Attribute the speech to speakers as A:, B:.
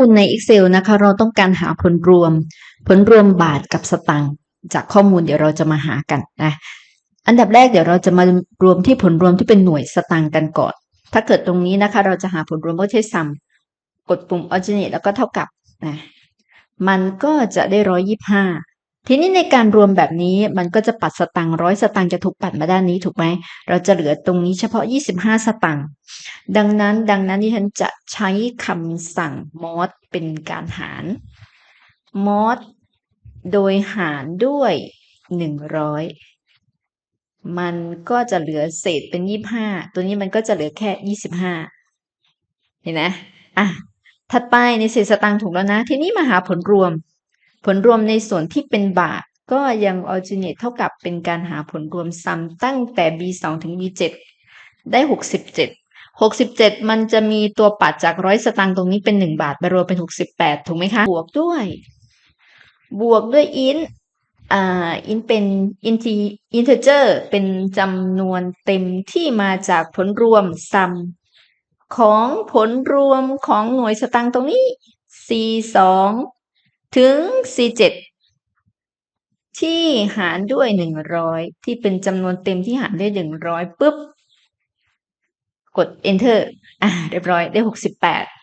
A: ข้อมูลใน Excel นะคะ เราต้องการหาผลรวม ผลรวมบาทกับสตังค์จากข้อมูลเดี๋ยวเราจะมาหากันนะอันดับแรกเดี๋ยวเราจะมารวมที่ผลรวมที่เป็นหน่วยสตังค์กันก่อน ถ้าเกิดตรงนี้นะคะ เราจะหาผลรวมก็ใช้ซัมกดปุ่ม alternate แล้วก็เท่ากับนะมันก็จะได้ร้อยยี่ห้า ทีนี้ในการรวมแบบนี้มันก็จะปัดสตางค์ร้อยสตางค์จะถูกปัดมาด้านนี้ถูกไหม เราจะเหลือตรงนี้เฉพาะ 25 สตางค์ดังนั้นดังนั้นที่ฉันจะใช้คำสั่ง mod เป็นการหาร mod โดยหารด้วย 100 มันก็จะเหลือเศษเป็น 25 ตัวนี้มันก็จะเหลือแค่ 25 เห็นไหมอะถัดไปในเศษสตางค์ถูกแล้วนะ ทีนี้มาหาผลรวม ผลรวมในส่วนที่เป็นบาทก็ยัง alternate เท่ากับเป็นการหาผลรวมซ้ำตั้งแต่ b2 ถึง b7 ได้ 67 67 มันจะมีตัวปัดจากร้อยสตางค์ตรงนี้เป็น 1 บาทไปรวมเป็น 68 ถูกไหมคะ บวกด้วย บวกด้วย int อ่า int เป็น int integer เป็นจำนวนเต็มที่มาจากผลรวม sum ของผลรวมของหน่วยสตางค์ตรงนี้ c2 ถึง c7 ที่หารด้วย100ที่เป็นจำนวนเต็มที่หารด้วย100ปุ๊บ กด enter อ่าเรียบร้อยได้68